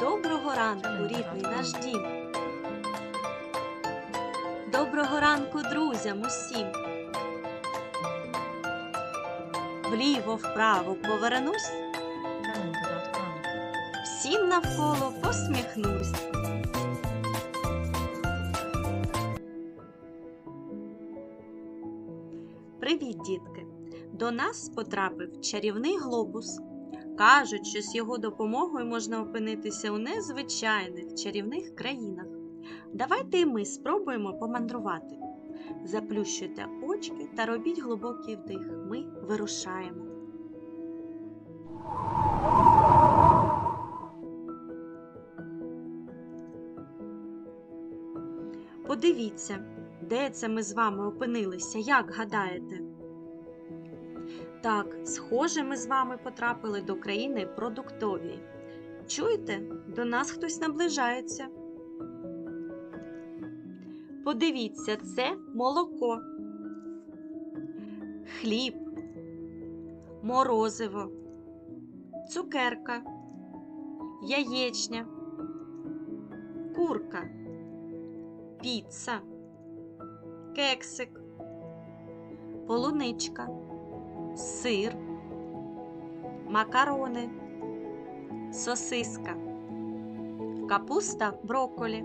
Доброго ранку, рідний наш дім. Доброго ранку, друзям усім. Вліво, вправо повернусь, всім навколо посміхнусь. Привіт, дітки! До нас потрапив чарівний глобус. Кажуть, що з його допомогою можна опинитися у незвичайних чарівних країнах. Давайте і ми спробуємо помандрувати. Заплющуйте очки та робіть глибокий вдих. Ми вирушаємо. Подивіться, де це ми з вами опинилися, як гадаєте? Так, схоже, ми з вами потрапили до країни продуктової. Чуєте, до нас хтось наближається. Подивіться, це молоко, хліб, морозиво, цукерка, яєчня, курка, піца, кексик, полуничка сир, макарони, сосиска, капуста брокколі,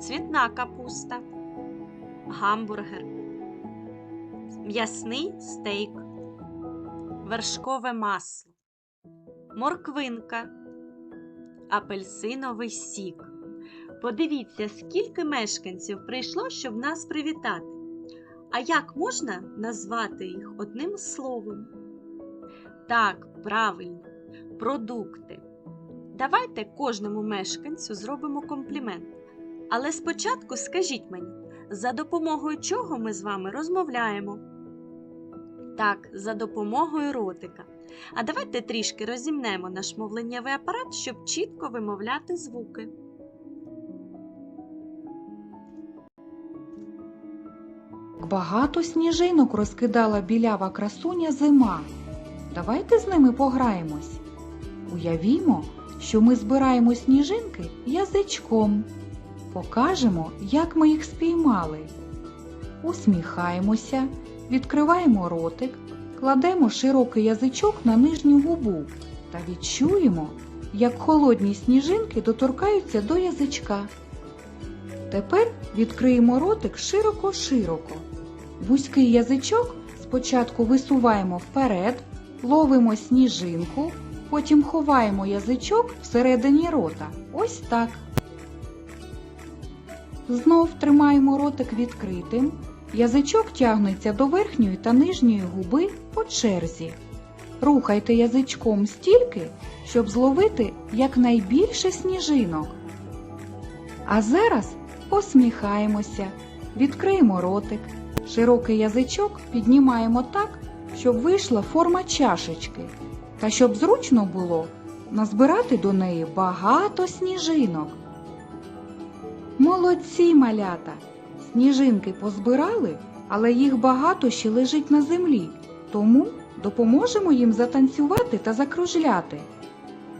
цвітна капуста, гамбургер, м'ясний стейк, вершкове масло, морквинка, апельсиновий сік. Подивіться, скільки мешканців прийшло, щоб нас привітати. А як можна назвати їх одним словом? Так, правильно, продукти. Давайте кожному мешканцю зробимо комплімент. Але спочатку скажіть мені, за допомогою чого ми з вами розмовляємо? Так, за допомогою ротика. А давайте трішки розімнемо наш мовленнєвий апарат, щоб чітко вимовляти звуки. Багато сніжинок розкидала білява красуня зима. Давайте з ними пограємось. Уявімо, що ми збираємо сніжинки язичком. Покажемо, як ми їх спіймали. Усміхаємося, відкриваємо ротик, кладемо широкий язичок на нижню губу та відчуємо, як холодні сніжинки доторкаються до язичка. Тепер відкриємо ротик широко-широко. Вузький язичок спочатку висуваємо вперед, ловимо сніжинку, потім ховаємо язичок всередині рота. Ось так. Знов тримаємо ротик відкритим. Язичок тягнеться до верхньої та нижньої губи по черзі. Рухайте язичком стільки, щоб зловити якнайбільше сніжинок. А зараз посміхаємося, відкриємо ротик. Широкий язичок піднімаємо так, щоб вийшла форма чашечки, та щоб зручно було назбирати до неї багато сніжинок. Молодці малята! Сніжинки позбирали, але їх багато ще лежить на землі, тому допоможемо їм затанцювати та закружляти.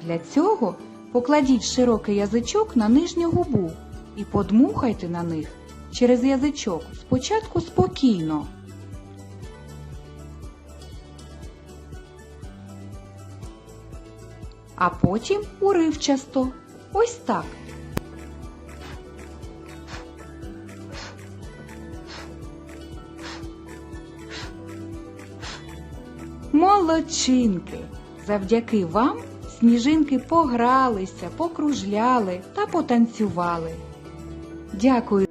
Для цього покладіть широкий язичок на нижню губу і подмухайте на них через язичок спочатку спокійно. А потім уривчасто. Ось так. Молодчинки! Завдяки вам сніжинки погралися, покружляли та потанцювали. Дякую.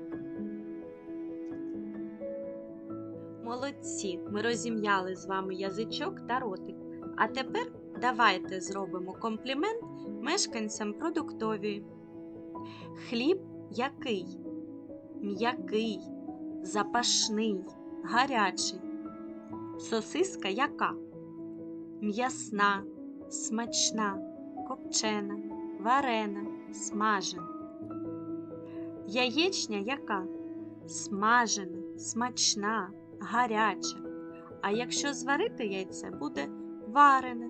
Молодці, ми розім'яли з вами язичок та ротик. А тепер давайте зробимо комплімент мешканцям продуктової. Хліб який? М'який, запашний, гарячий. Сосиска яка? М'ясна, смачна, копчена, варена, смажена. Яєчня яка? Смажена, смачна, гаряча. А якщо зварити яйце, буде варене.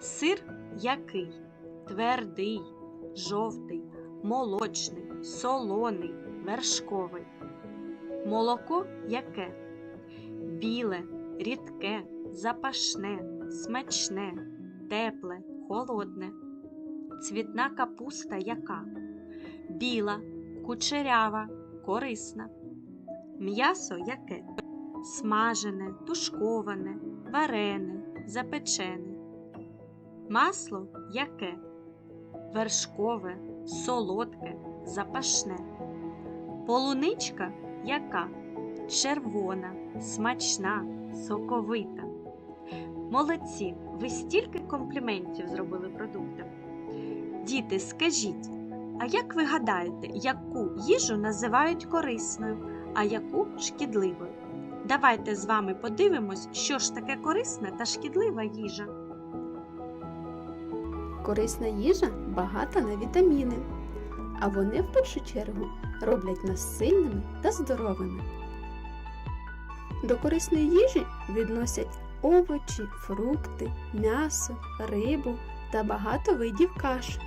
Сир який? Твердий, жовтий, молочний, солоний, вершковий. Молоко яке? Біле, рідке, запашне, смачне, тепле, холодне. Цвітна капуста яка? Біла, кучерява, корисна. М'ясо яке? Смажене, тушковане, варене, запечене. Масло яке? Вершкове, солодке, запашне. Полуничка яка? Червона, смачна, соковита. Молодці, ви стільки компліментів зробили продуктам. Діти, скажіть, а як ви гадаєте, яку їжу називають корисною, а яку шкідливою? Давайте з вами подивимось, що ж таке корисна та шкідлива їжа. Корисна їжа багата на вітаміни, а вони в першу чергу роблять нас сильними та здоровими. До корисної їжі відносять овочі, фрукти, м'ясо, рибу та багато видів каш.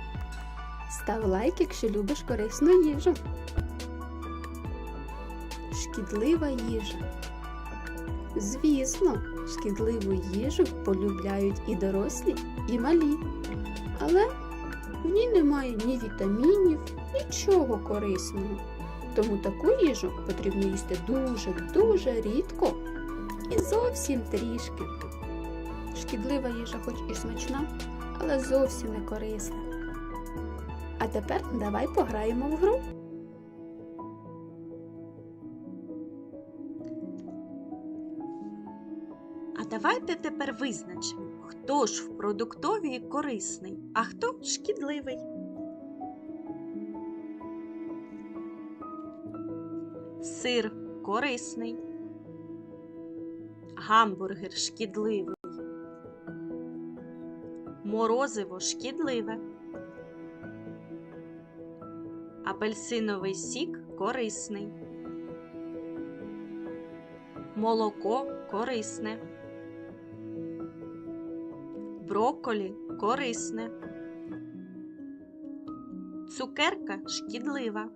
Став лайк, якщо любиш корисну їжу. Шкідлива їжа. Звісно, шкідливу їжу полюбляють і дорослі, і малі. Але в ній немає ні вітамінів, нічого корисного. Тому таку їжу потрібно їсти дуже-дуже рідко і зовсім трішки. Шкідлива їжа, хоч і смачна, але зовсім не корисна. А тепер давай пограємо в гру. Давайте тепер визначимо, хто ж в продуктовій корисний, а хто шкідливий. Сир корисний, гамбургер шкідливий, морозиво шкідливе, апельсиновий сік корисний, молоко корисне. Брокколі корисне. Цукерка шкідлива.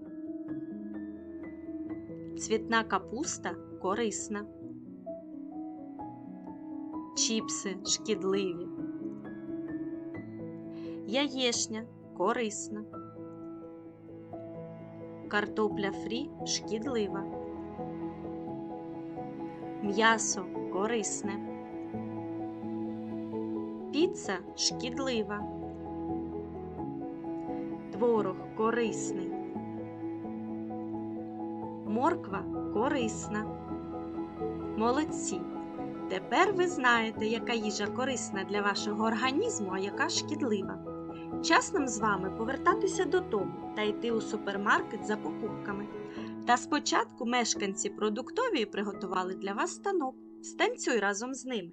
Цвітна капуста корисна. Чіпси шкідливі. Яєшня корисна. Картопля фрі шкідлива. М'ясо корисне. Піца шкідлива. Творог корисний. Морква корисна. Молодці. Тепер ви знаєте, яка їжа корисна для вашого організму, а яка шкідлива. Час нам з вами повертатися додому та йти у супермаркет за покупками. Та спочатку мешканці продуктовії приготували для вас станок. Станцюй разом з ними.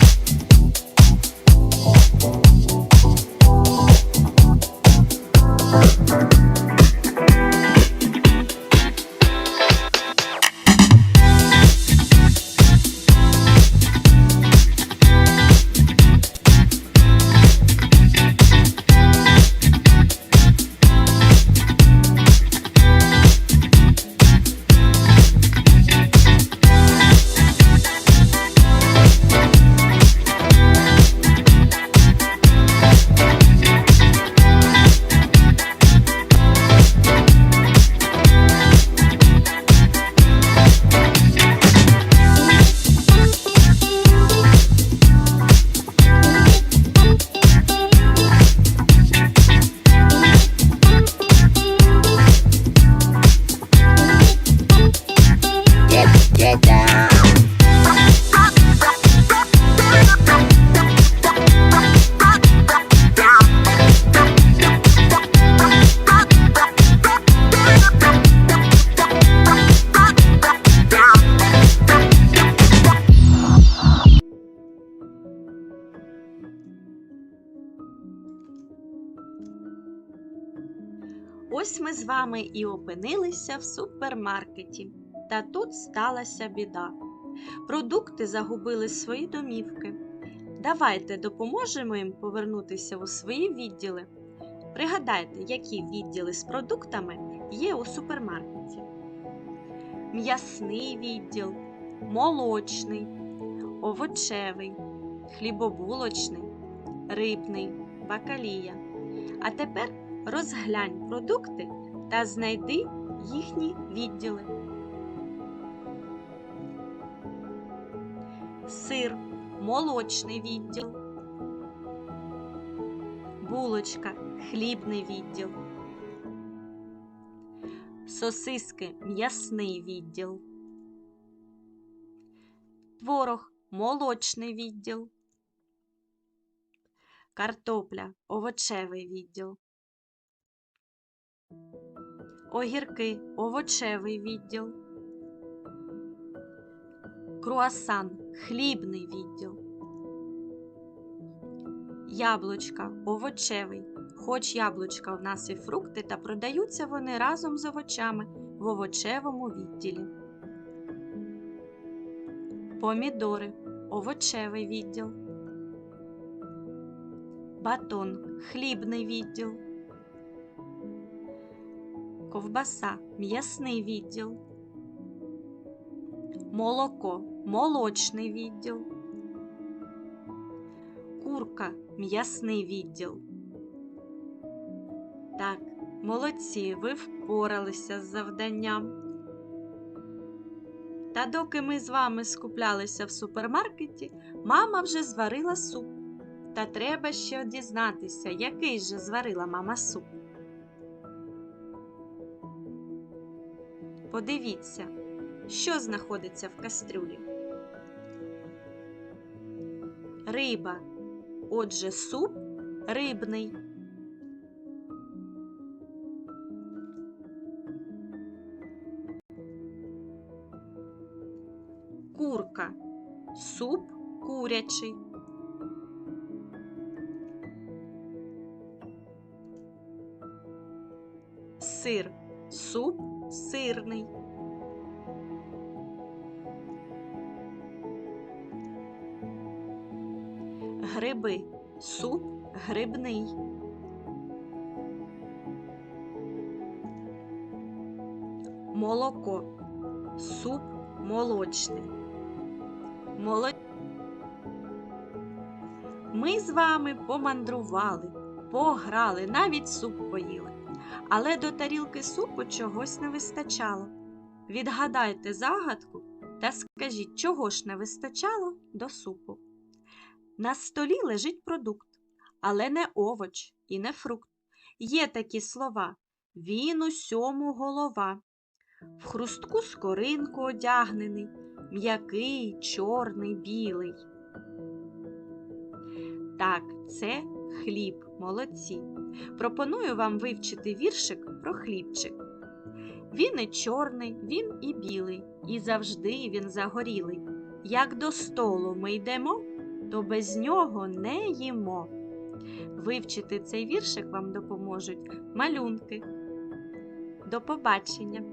Ось ми з вами і опинилися в супермаркеті. Та тут сталася біда. Продукти загубили свої домівки. Давайте допоможемо їм повернутися у свої відділи. Пригадайте, які відділи з продуктами є у супермаркеті: м'ясний відділ, молочний, овочевий, хлібобулочний, рибний, бакалія. А тепер розглянь продукти та знайди їхні відділи. Сир, молочний відділ. Булочка, хлібний відділ. Сосиски, м'ясний відділ. Творог, молочний відділ. Картопля, овочевий відділ. Огірки, овочевий відділ. Круасан, хлібний відділ. Яблучка, овочевий. Хоч яблучка в нас і фрукти, та продаються вони разом з овочами в овочевому відділі. Помідори, овочевий відділ. Батон, хлібний відділ. Ковбаса, м'ясний відділ. Молоко, молочний відділ. Курка, м'ясний відділ. Так, молодці, ви впоралися з завданням. Та доки ми з вами скуплялися в супермаркеті, мама вже зварила суп. Та треба ще дізнатися, який же зварила мама суп. Подивіться, що знаходиться в кастрюлі. Риба. Отже, суп рибний. Курка. Суп курячий. Сир. Гриби. Суп грибний. Молоко. Суп молочний. Моло... Ми з вами помандрували, пограли, навіть суп поїли. Але до тарілки супу чогось не вистачало. Відгадайте загадку та скажіть, чого ж не вистачало до супу. На столі лежить продукт, але не овоч і не фрукт. Є такі слова він усьому голова. В хрустку скоринку одягнений, м'який, чорний, білий. Так, це хліб, молодці. Пропоную вам вивчити віршик про хлібчик. Він і чорний, він і білий, і завжди він загорілий. Як до столу ми йдемо, то без нього не їмо. Вивчити цей віршик вам допоможуть малюнки. До побачення!